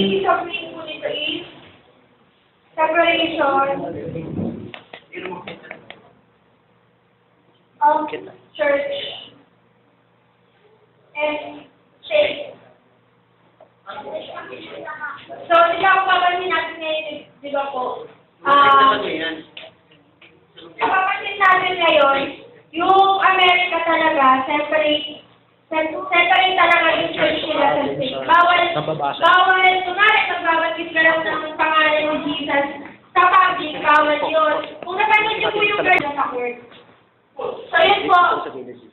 of name po nito is separation of church and state. So, di ba kung papansin natin ngayon, di ba po, ah, Kapapansin natin ngayon, yung Amerika talaga, separate, se- separate talaga church nila sa state. Bawal, Nababasa. bawal, kunwari, magbabatis ka lang ng pangalan ni Jesus sa public, bawal yun. Kung napanood niyo po yung girl sa word. So, yun po.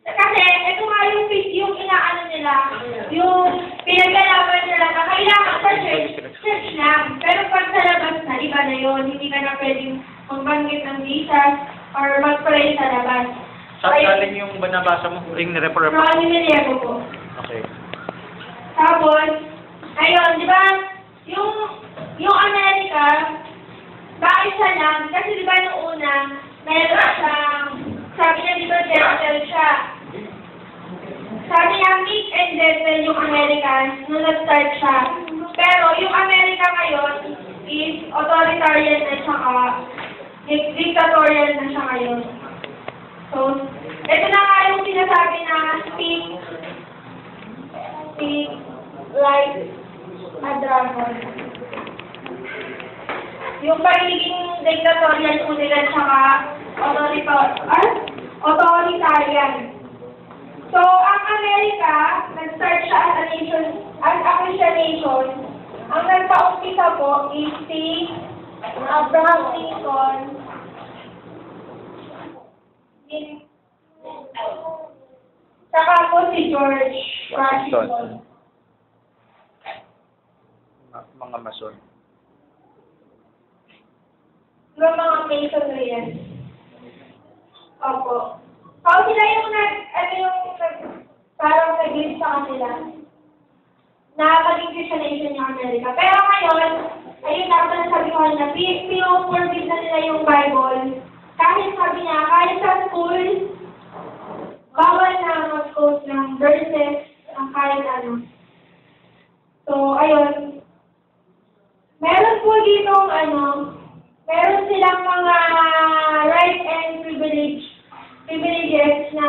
Kasi, ito nga yung, yung inaano nila, yung pinaglalaban nila na kailangan sa church, church lang. Pero pag sa labas na, iba na yun. Hindi ka na pwedeng magbanggit ng Jesus or mag-pray sa labas. Sa alin yung nabasa mo? Ring refer From Nimiliego po. Okay. Tapos, ayun, di ba, yung, yung Amerika, bakit siya lang? Kasi di ba nung una, meron siyang, sabi niya di ba gentle siya. Sabi niya, meek and gentle yung Americans nung nag-start siya. Pero yung Amerika ngayon is authoritarian na saka di- dictatorial na siya ngayon. So, ito na nga yung sinasabi na speak speak like a dragon. Yung pagiging dictatorial po nila tsaka authorita- ah, authoritarian. So, ang Amerika, nag-start siya as a nation, as a Christian nation. Ang nagpa-umpisa po is si Abraham Lincoln. Saka po si George Washington. Mga mason. Yung mga masonry yan. Opo. So, sila yung nag, ano yung, nag, parang nag-give sa kanila. Nakakaligid siya nation yung Amerika. Pero ngayon, ayun na, na sabi ko na, pi- pino-forbid na nila yung Bible. Kahit sabi school, bawal na mag-quote ng verses, ang kahit ano. So, ayun. Meron po dito, ano, meron silang mga right and privilege, privileges na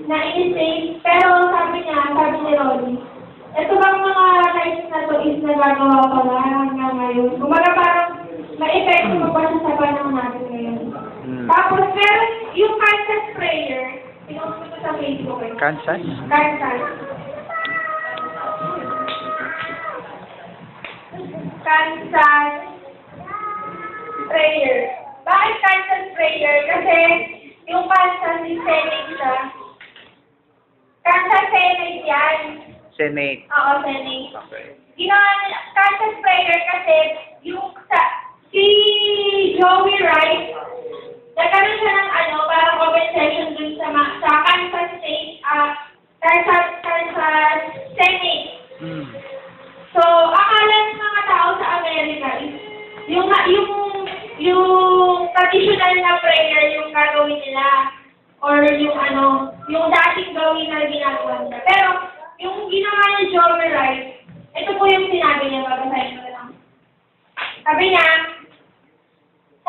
na in pero sabi niya, sabi ni Ronnie, ito bang mga rights na to is nagagawa ba hanggang ngayon? Kumaga parang ma-effect mo pa sa panahon natin ngayon. Hmm. Tapos meron yung Kansas prayer, pinost ko sa Facebook eh. Kansas? Kansas. Kansas prayer. Bakit Kansas prayer? Kasi yung Kansas is Senate siya. Kansas Senate yan. Senate. Oo, Senate. Okay. Ginawa nila, Kansas prayer kasi yung sa, si Joey Wright, nagkaroon siya ng ano, parang open session dun sa, sa Kansas State, ah, Kansas, Kansas Senate. Hmm. So, akala ng mga tao sa Amerika yung, yung, yung traditional na prayer yung gagawin nila. Or yung ano, yung dating gawin na ginagawa nila. Pero, yung ginawa ni Joey Wright, ito po yung sinabi niya, babasahin ko lang. Sabi niya,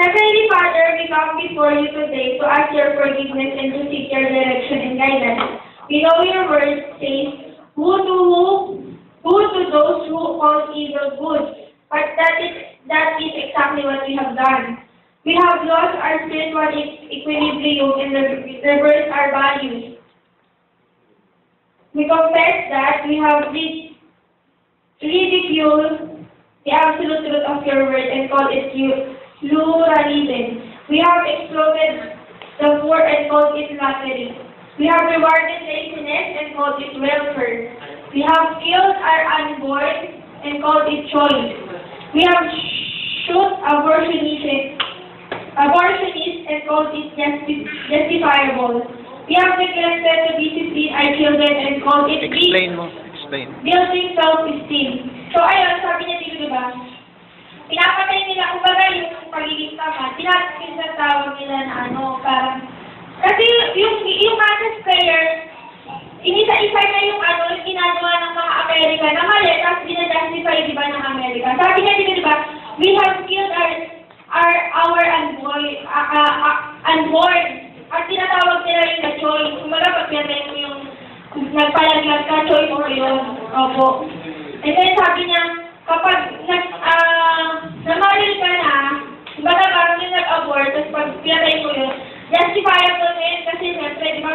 Heavenly Father, we come before you today to ask your forgiveness and to seek your direction and guidance. We know your word says, who to who, who to those who call evil good. But that is, that is exactly what we have done. We have lost our spiritual equilibrium and reversed our values. We confess that we have rid- ridiculed the absolute truth of your word and call it you- pluralism. We have exploded the poor and called it flattery. We have rewarded laziness and called it welfare. We have killed our unborn and called it choice. We have shoot abortionists, abortionists and called it justi- justifiable. We have neglected to discipline our children and called it Explain mo. Explain. building self-esteem. So, ayun, sabi niya dito, diba? pinapatay nila, kumbaga yung pagiging tama, tinatapin sa tawag nila na ano, parang, kasi yung, yung matches player, inisa-isa na yung ano, yung ginagawa ng mga Amerika na mali, tapos binajustify, di ba, ng Amerika. Sabi niya, di ba, di ba, we have killed our, our, our unborn, uh, uh, uh, unborn. At tinatawag nila yung na-choy. Kumbaga, pag mo yung nagpalaglag ka, choy mo yun. Opo. And then, sabi niya, kapag, nag, uh, namaril ka na, baga parang yung nag-abort, tapos pag pinatay mo yun, justifiable na yun kasi siyempre, di ba,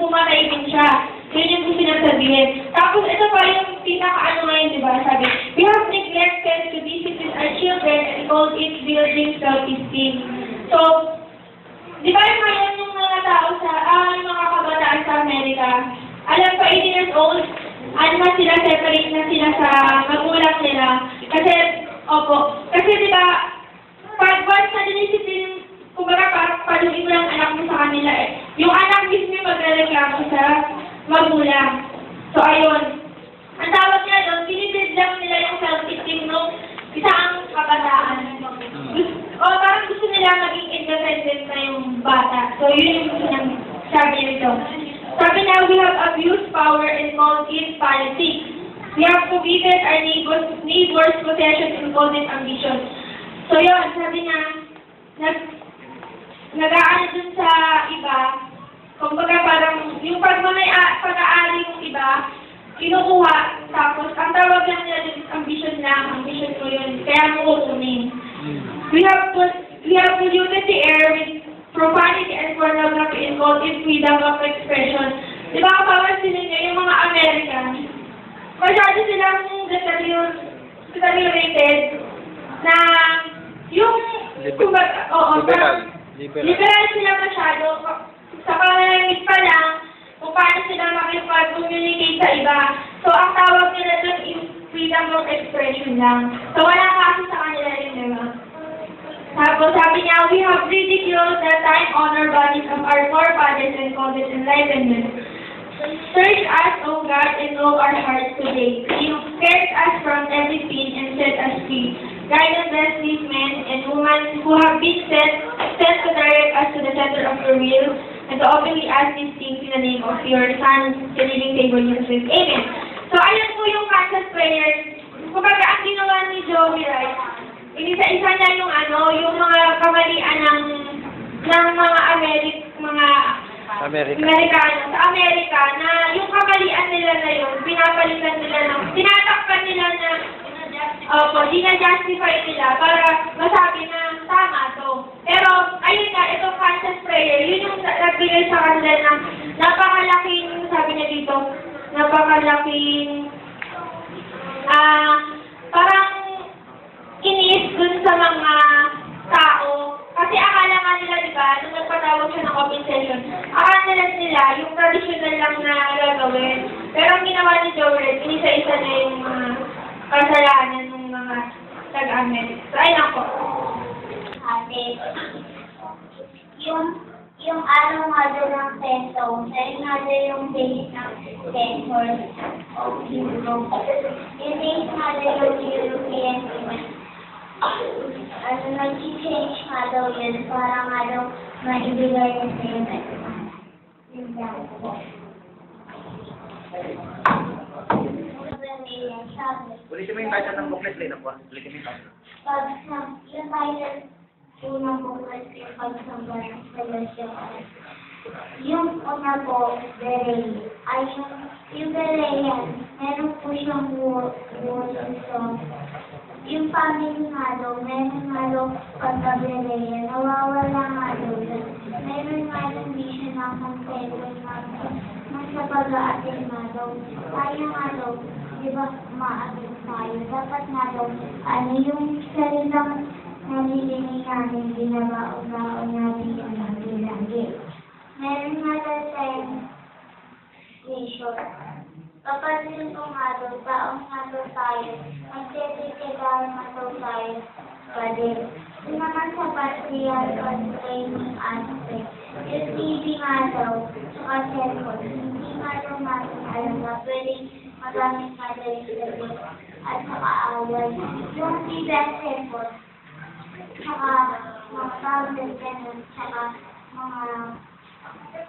pumatay din siya. Yun yung gusto niya sabihin. Tapos ito pa yung pinaka-ano ngayon, di ba, sabi, we have neglected to discipline our children and called it building self-esteem. So, di ba yung ngayon yung mga tao sa, ah, yung mga kabataan sa Amerika, alam pa 18 years old, ano na sila, separate na sila sa magulang nila. Kasi, opo, kasi di ba, pag once na dinisipline, kumbaga parang paluin mo lang anak mo sa kanila eh. Yung anak mismo yung magre-reklamo sa magulang. So, ayun. Ang tawag niya doon, binibuild lang nila yung self-esteem nung isang kabataan. Gusto, o parang gusto nila maging independent na yung bata. So, yun yung gusto niyang sabi nito. Sabi na, we have abused power and called it politics. We have forbidden our neighbors, neighbors' possession and called it ambition. So, yun, sabi niya, nag, nag-aano dun sa iba, kumbaga parang, yung pag may a- pag-aari yung iba, kinukuha, tapos ang tawag lang nila dun ambition lang, ambition ko yun, kaya mo kukunin. We have put, we have polluted the air with profanity and pornography and called it freedom of expression. Di ba kapapansin ninyo yung mga American, masyado silang deteriorated na yung, kumbaga, oo, Liberal. Liberal. Liberal sila masyado. Sa pananamit pa lang, kung paano sila makipag-communicate sa iba. So, ang tawag nila doon is freedom of expression lang. So, wala kasi sa kanila yun, di ba? Tapos sabi niya, we have ridiculed the time-honored bodies of our forefathers and called it enlightenment. Search us, O God, and know our hearts today. You spared us from every sin and set us free. Guide and bless these men and women who have been sent, sent to direct us to the center of your will and to openly ask these things in the name of your Son, the living Savior Jesus. Amen. So, ayan po yung conscious prayer. Kumbaga, ang ginawa ni Joey Wright, inisa-isa niya yung ano, yung mga kamalian ng ng mga Amerik, mga America. Amerikano sa Amerika na yung kamalian nila na yun, pinapalitan nila ng, tinatakpan nila na, opo, dinajustify nila para masabi na tama to. Pero, ayun nga, itong conscious prayer, yun yung nagbigay sa kanila ng napakalaking, sabi niya dito, napakalaking, ah, parang iniis dun sa mga. Kasi akala nga nila, di ba, nung nagpatawag siya ng open session, akala nila yung traditional lang na gagawin. Pero ang ginawa ni Joel, inisa-isa na yung mga kasalanan ng mga taga-Amerika. So, ayun ako. Ate, yung yung araw nga doon ng peso, dahil nga doon yung date ng peso of euro. Yung date nga doon yung European Union. Ano, nag-change nga daw yun para nga daw maibigay na sa yun. Yun lang po. Sabi, Ulitin mo yung title ng booklet, Lena po. Ulitin mo yung title. pag sa yung title unang bukas yung pagsamba ng relasyon. Yung una po, Berey, ay yung, yung Berey yan, meron po siyang war, war song. Yung family nga daw, meron nga daw pagka-Berey yan, nawawala nga daw yun. Meron nga daw hindi siya nakontento nga daw, nasa pag-aatin nga. Kaya nga daw, di ba, maatin tayo. Dapat nga daw, ano yung salitang nalilinig natin, binabaon-baon natin yung lagi-lagi. Meron nga daw tayong vision. Nga daw, taong nga daw tayo, magtititigaw nga daw tayo pa din. Naman sa partial training aspect, yung TV nga daw, saka cellphone, hindi nga daw natin alam na pwedeng magamit nga daw yung at saka awal. Yung TV at cellphone, saka mga tablet, ganun, saka mga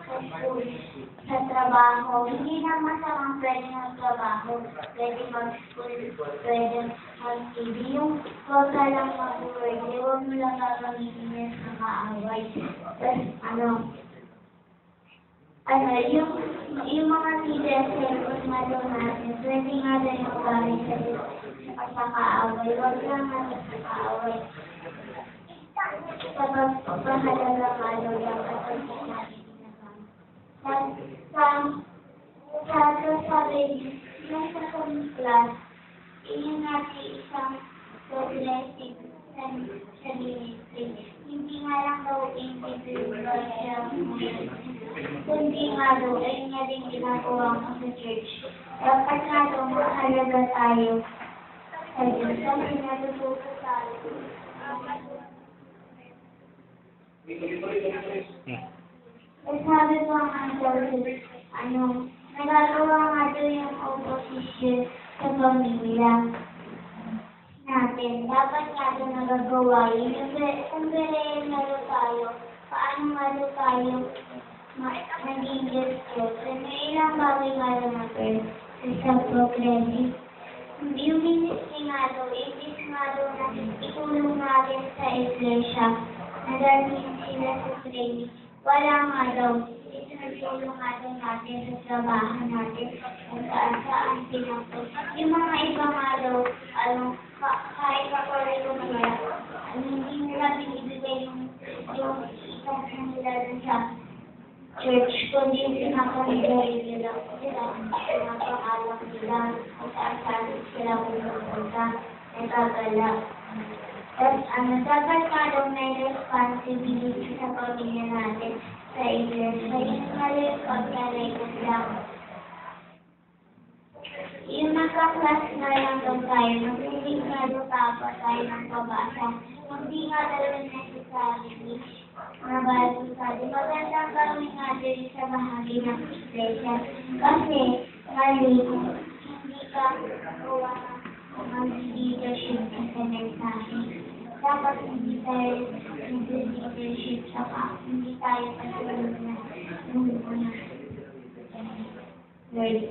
sa sa trabaho. Hindi na masamang pwede magtrabaho. Pwede mag-school, pwede mag-TV. Yung huwag ka lang mag-work, huwag mo lang gagamitin yan sa maaway. Tapos, ano, ano, yung, yung mga leaders na kumalo natin, pwede nga rin magaling sa sa pagkakaaway. Huwag lang natin pagkakaaway. Kapag pahalaga daw yung kapag. Sa, sa, sa, sa yun natin isang progressive sa, sa ministry. Hindi nga lang daw individual siya kundi nga daw, ayun nga din ginagawa ko sa church. Dapat nga daw mahalaga tayo sa Diyos. Kasi natututo tayo. Hmm. Eh, sabi ko nga daw, ano, nagagawa nga daw yung opposition sa pamilya natin. Dapat daw nagagawa yun. Be- Kung na daw tayo, paano daw tayo naging Diyos may ilang bagay nga daw natin sa progressive. Yung ministry nga daw, ibig nga daw na itulong natin sa iglesia. Nagagawin sila sa training. Wala nga daw. Itinutulong nga daw natin sa trabaho natin kung saan saan pinapos. Yung mga iba nga daw, ano, ka- kahit ako rin nila, ano, hindi nila binibigay yung, yung itas na nila dun sa church, kundi yung pinapamigay nila sila, pinapangalan nila, kung saan saan sila pumunta, nagagala. Tapos ano, dapat daw may responsibility sa pamilya natin sa iglesia. Yung mali pagkarekas lang. Yung nagka-class na lang daw tayo, hindi nga dapat tayo ng pabasa. Hindi nga daw necessarily mga Bible study. Magandang gawin nga din sa bahagi ng iglesia. Kasi, mali, kung hindi ka gawa ng leadership sa mensahe. Dapat hindi tayo leadership saka hindi tayo kasunod na nung una. Lord,